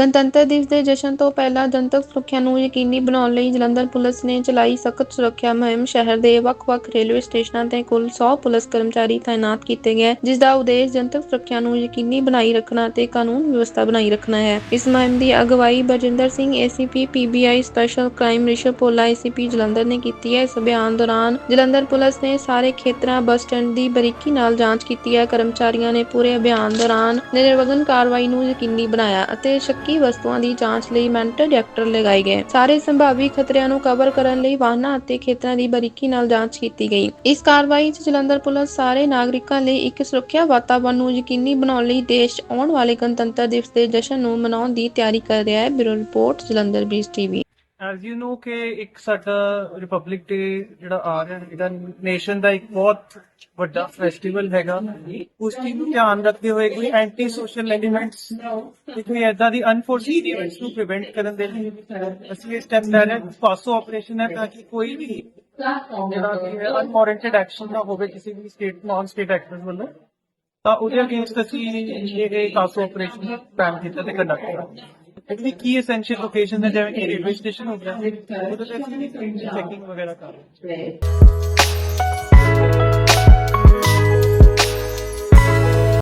ਗਣਤੰਤਰ ਦਿਵਸ ਦੇ ਜਸ਼ਨ ਤੋਂ ਪਹਿਲਾਂ ਜਨਤਕ ਸੁਰੱਖਿਆ ਨੂੰ ਯਕੀਨੀ ਬਣਾਉਣ ਲਈ ਜਲੰਧਰ ਪੁਲਿਸ ਨੇ ਚਲਾਈ ਸਖਤ ਸੁਰੱਖਿਆ ਮੁਹਿੰਮ। ਸ਼ਹਿਰ ਦੇ ਵੱਖ-ਵੱਖ ਰੇਲਵੇ ਸਟੇਸ਼ਨਾਂ ਤੇ ਕੁੱਲ 100 ਪੁਲਿਸ ਕਰਮਚਾਰੀ ਤਾਇਨਾਤ ਕੀਤੇ ਗਏ, ਜਿਸ ਦਾ ਉਦੇਸ਼ ਜਨਤਕ ਸੁਰੱਖਿਆ ਨੂੰ ਯਕੀਨੀ ਬਣਾਈ ਰੱਖਣਾ ਤੇ ਕਾਨੂੰਨ ਵਿਵਸਥਾ ਬਣਾਈ ਰੱਖਣਾ ਹੈ। ਇਸ ਮੁਹਿੰਮ ਦੀ ਅਗਵਾਈ Barjinder Singh ACP PBI special crime Rishav Pola ACP Jalandhar ਨੇ ਕੀਤੀ ਹੈ। ਇਸ ਅਭਿਆਨ ਦੌਰਾਨ ਜਲੰਧਰ ਪੁਲਿਸ ਨੇ ਸਾਰੇ ਖੇਤਰਾਂ, ਬੱਸ ਸਟੈਂਡ ਦੀ ਬਰੀਕੀ ਨਾਲ ਜਾਂਚ ਕੀਤੀ ਹੈ। ਕਰਮਚਾਰੀਆਂ ਨੇ ਪੂਰੇ ਅਭਿਆਨ ਦੌਰਾਨ ਨਿਰਵਿਘਨ ਕਾਰਵਾਈ ਨੂੰ ਯਕੀਨੀ ਬਣਾਇਆ ਅਤੇ ਸ਼ੱਕੀ ਵਸਤੂਆਂ ਦੀ ਜਾਂਚ ਲਈ ਮੈਂਟਲ ਡਿਟੈਕਟਰ ਲਗਾਏ ਗਏ। ਸਾਰੇ ਸੰਭਾਵੀ ਖਤਰਿਆਂ ਨੂੰ ਕਵਰ ਕਰਨ ਲਈ ਵਾਹਨਾਂ ਅਤੇ ਖੇਤਰਾਂ ਦੀ ਬਰੀਕੀ ਨਾਲ ਜਾਂਚ ਕੀਤੀ ਗਈ। ਇਸ ਕਾਰਵਾਈ 'ਚ ਜਲੰਧਰ ਪੁਲਿਸ ਸਾਰੇ ਨਾਗਰਿਕਾਂ ਲਈ ਇੱਕ ਸੁਰੱਖਿਆ ਵਾਤਾਵਰਣ ਨੂੰ ਯਕੀਨੀ ਬਣਾਉਣ ਲਈ ਦੇਸ਼ ਆਉਣ ਵਾਲੇ ਗਣਤੰਤਰ ਦਿਵਸ ਦੇ ਜਸ਼ਨ ਨੂੰ ਮਨਾਉਣ ਦੀ ਤਿਆਰੀ ਕਰ ਰਿਹਾ ਹੈ। ਬਿਊਰੋ ਰਿਪੋਰਟ, ਜਲੰਧਰ ਬੀਸ ਟੀਵੀ। ਐਜ਼ ਯੂ نو ਕਿ ਇੱਕ ਸਾਡਾ ਰਿਪਬਲਿਕ ਡੇ ਜਿਹੜਾ ਆ ਰਿਹਾ ਇਹਦਾ ਨੇਸ਼ਨ ਦਾ ਇੱਕ ਬਹੁਤ ਵੱਡਾ ਫੈਸਟੀਵਲ ਹੈਗਾ। ਉਸ ਚੀਜ਼ ਨੂੰ ਧਿਆਨ ਰੱਖਦੇ ਹੋਏ ਕੋਈ ਐਂਟੀ ਸੋਸ਼ਲ ਐਲੀਮੈਂਟਸ ਤੇ ਕੋਈ ਐਦਾਂ ਦੀ ਅਨਫੋਰਚੂਨੇਟ ਇਵੈਂਟਸ ਨੂੰ ਪ੍ਰੀਵੈਂਟ ਕਰਨ ਦੇ ਲਈ ਅਸੀਂ ਇਹ ਸਟੈਪ ਲੈ ਰਹੇ ਹਾਂ ਪਾਸੋ ਆਪਰੇਸ਼ਨ ਹੈ ਤਾਂ ਕਿ ਕੋਈ ਵੀ ਜਿਹੜਾ ਕਿ ਅਨਵਾਰੰਟਡ ਐਕਸ਼ਨ ਨਾ ਹੋਵੇ ਕਿਸੇ ਵੀ ਸਟੇਟ ਨਾਨ ਸਟੇਟ ਐਕਟਰਸ ਵੱਲੋਂ। ਤਾਂ ਉਹਦੇ ਅਗੇਂਸਟ ਅਸੀਂ ਇਹ ਕਾਸੋ ਆਪਰੇਸ਼ਨ ਪਲਾਨ ਕੀਤਾ ਤੇ ਕੰਡਕਟ ਕਰਾਂਗੇ ਜਿਹੜੀ ਕੀ ਐਸੈਂਸ਼ੀਅਲ ਲੋਕੇਸ਼ਨ ਹੈ ਜਿਵੇਂ ਕਿ ਰੇਲਵੇ ਸਟੇਸ਼ਨ ਹੋ ਗਿਆ ਉਹਦੇ ਤੇ ਚੈਕਿੰਗ ਵਗੈਰਾ ਕਰ ਰਹੇ ਹਾਂ